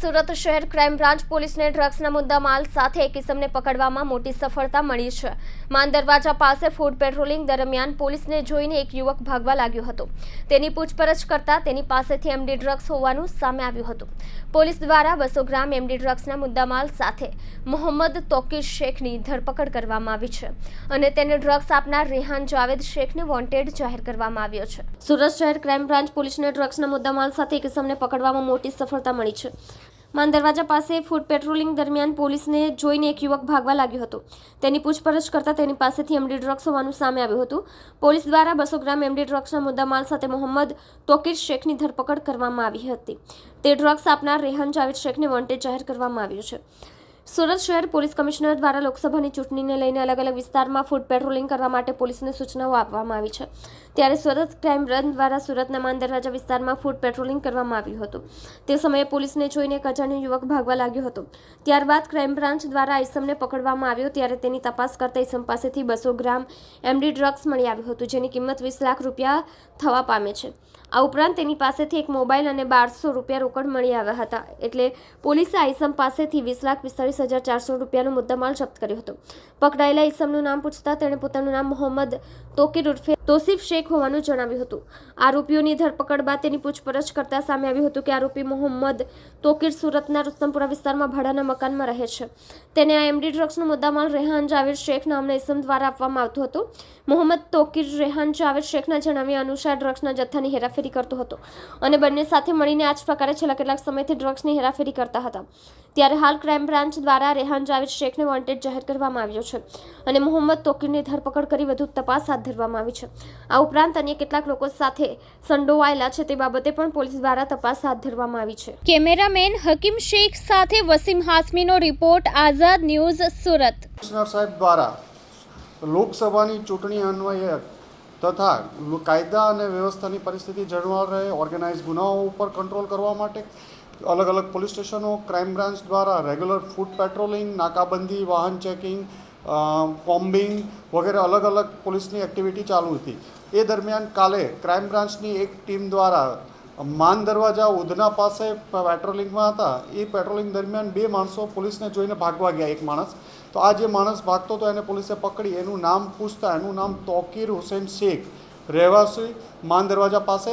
સુરત શહેર crime branch પોલીસને ડ્રગ્સના મુદ્દા માલ સાથે એક કિસમને પકડવામાં મોટી સફળતા મળી છે. માન દરવાજા પાસે ફૂડ પેટ્રોલિંગ દરમિયાન પોલીસને જોઈને એક યુવક ભાગવા લાગ્યો હતો. તેની પૂછપરછ કરતા તેની પાસેથી એમડી ડ્રગ્સ હોવાનું સામે આવ્યું હતું. પોલીસ દ્વારા બસો ગ્રામ એમડી ડ્રગ્સના મુદ્દામાલ સાથે મોહમ્મદ તોકીર શેખની ધરપકડ કરવામાં આવી છે અને તેને ડ્રગ્સ આપનાર રેહાન જાવેદ શેખને વોન્ટેડ જાહેર કરવામાં આવ્યો છે. સુરત શહેર ક્રાઇમ બ્રાન્ચ પોલીસને ડ્રગ્સના મુદ્દામાલ સાથે એક કિસમને પકડવામાં મોટી સફળતા મળી છે. માન દરવાજા પાસે ફૂડ પેટ્રોલિંગ દરમિયાન પોલીસને જોઈને એક યુવક ભાગવા લાગ્યો હતો. તેની પૂછપરછ કરતા તેની પાસેથી એમડી ડ્રગ્સ હોવાનું સામે આવ્યું હતું. પોલીસ દ્વારા બસો ગ્રામ એમડી ડ્રગ્સના મુદ્દામાલ સાથે મોહમ્મદ તોકીર શેખની ધરપકડ કરવામાં આવી હતી. તે ડ્રગ્સ આપનાર રેહાન જાવેદ શેખને વોન્ટેડ જાહેર કરવામાં આવ્યું છે. સુરત શહેર પોલીસ કમિશનર દ્વારા લોકસભાની ચૂંટણીને લઈને અલગ અલગ વિસ્તારમાં ફૂડ પેટ્રોલિંગ કરવા માટે પોલીસને સૂચનાઓ આપવામાં આવી છે. ત્યારે સુરત ક્રાઇમ બ્રાન્ચ દ્વારા સુરતના માન દરવાજા વિસ્તારમાં ફૂડ પેટ્રોલિંગ કરવામાં આવ્યું હતું. તે સમયે પોલીસને જોઈને એક યુવક ભાગવા લાગ્યો હતો. ત્યારબાદ ક્રાઇમ બ્રાન્ચ દ્વારા આઈસમને પકડવામાં આવ્યો. ત્યારે તેની તપાસ કરતા ઇસમ પાસેથી બસો ગ્રામ એમડી ડ્રગ્સ મળી આવ્યું હતું, જેની કિંમત વીસ લાખ રૂપિયા થવા પામે છે. આ ઉપરાંત તેની પાસેથી એક મોબાઈલ અને બારસો રૂપિયા રોકડ મળી આવ્યા હતા. એટલે પોલીસે આ ઈસમ પાસેથી વીસ લાખ પિસ્તાળીસ હજાર ચારસો રૂપિયાનો મુદ્દામાલ જપ્ત કર્યો હતો. પકડાયેલા ઈસમનું નામ પૂછતા તેણે પોતાનું નામ મોહમ્મદ તોકીર ઉર્ફે તોસીફ શેખ હોવાનું જણાવ્યું હતું. આરોપીઓની ધરપકડ બાદ તેની પૂછપરછ કરતા સામે આવ્યું હતું કે આરોપી મોહમ્મદ તોકીર સુરતના રુસ્તમપુરા વિસ્તારમાં ભાડાના મકાનમાં રહે છે. તેને આ એમડી ડ્રગ્સનો મુદ્દામાલ રેહાન જાવેદ શેખ નામના ઇસમ દ્વારા આપવામાં આવતો હતો. મોહમ્મદ તોકીર રેહાન જાવેદ શેખના જણાવ્યા અનુસાર ડ્રગ્સના જથ્થાની હેરાફેરી કરતો હતો અને બંને સાથે મળીને આ જ પ્રકારે છેલ્લા કેટલાક સમયથી ડ્રગ્સની હેરાફેરી કરતા હતા. ત્યારે હાલ ક્રાઇમ બ્રાન્ચ દ્વારા રેહાન જાવેદ શેખને વોન્ટેડ જાહેર કરવામાં આવ્યો છે અને મોહમ્મદ તોકીરની ધરપકડ કરી વધુ તપાસ હાથ ધરવામાં આવી છે. આ ઉપરાંત અન્ય કેટલાક લોકો સાથે સંડોવાયેલા છે તે બાબતે પણ પોલીસ દ્વારા તપાસ હાથ ધરવામાં આવી છે. કેમેરામેન હકીમ શેખ સાથે વસીમ હાસમીનો રિપોર્ટ આઝાદ ન્યૂઝ સુરત. સાહેબ દ્વારા લોકસભાની ચૂંટણી અન્વયે તથા કાયદા અને વ્યવસ્થાની પરિસ્થિતિ જળવાઈ રહે ઓર્ગેનાઇઝ ગુનાઓ ઉપર કંટ્રોલ કરવા માટે અલગ અલગ પોલીસ સ્ટેશનો ક્રાઇમ બ્રાન્ચ દ્વારા રેગ્યુલર ફૂડ પેટ્રોલિંગ નાકાબંધી, વાહન ચેકિંગ કોમ્બિંગ વગેરે અલગ અલગ પોલીસની એક્ટિવિટી ચાલુ હતી. એ દરમિયાન કાલે ક્રાઇમ બ્રાન્ચની એક ટીમ દ્વારા માન દરવાજા ઉધના પાસે પેટ્રોલિંગમાં હતા. એ પેટ્રોલિંગ દરમિયાન બે માણસો પોલીસને જોઈને ભાગવા ગયા. એક માણસ. તો આ જે માણસ ભાગતો હતો એને પોલીસે પકડી. એનું નામ પૂછતા એનું નામ તોકીર હુસેન શેખ. રહેવાસી માન દરવાજા પાસે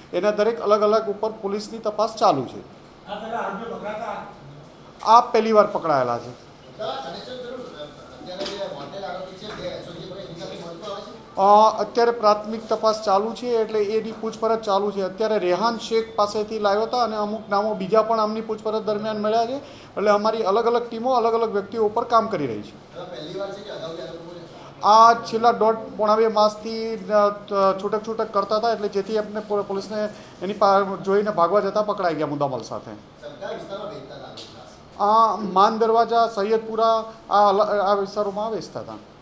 એના દરેક અલગ અલગ ઉપર પોલીસની તપાસ ચાલુ છે. આ પહેલી વાર પકડાયેલા છે. અત્યારે પ્રાથમિક તપાસ ચાલુ છે એટલે એની પૂછપરછ ચાલુ છે. અત્યારે રેહાન શેખ પાસેથી લાવ્યો હતા અને અમુક નામો બીજા પણ આમની પૂછપરછ દરમિયાન મળ્યા છે. એટલે અમારી અલગ અલગ ટીમો અલગ અલગ વ્યક્તિઓ ઉપર કામ કરી રહી છે. આ છેલ્લા દોઢ પોણા બે માસથી છૂટક છૂટક કરતા હતા એટલે જેથી આપણે પોલીસને એની પા જોઈને ભાગવા જતાં પકડાઈ ગયા મુદ્દામલ સાથે. આ માન દરવાજા સૈયદપુરા આ આ વિસ્તારોમાં વેચતા હતા.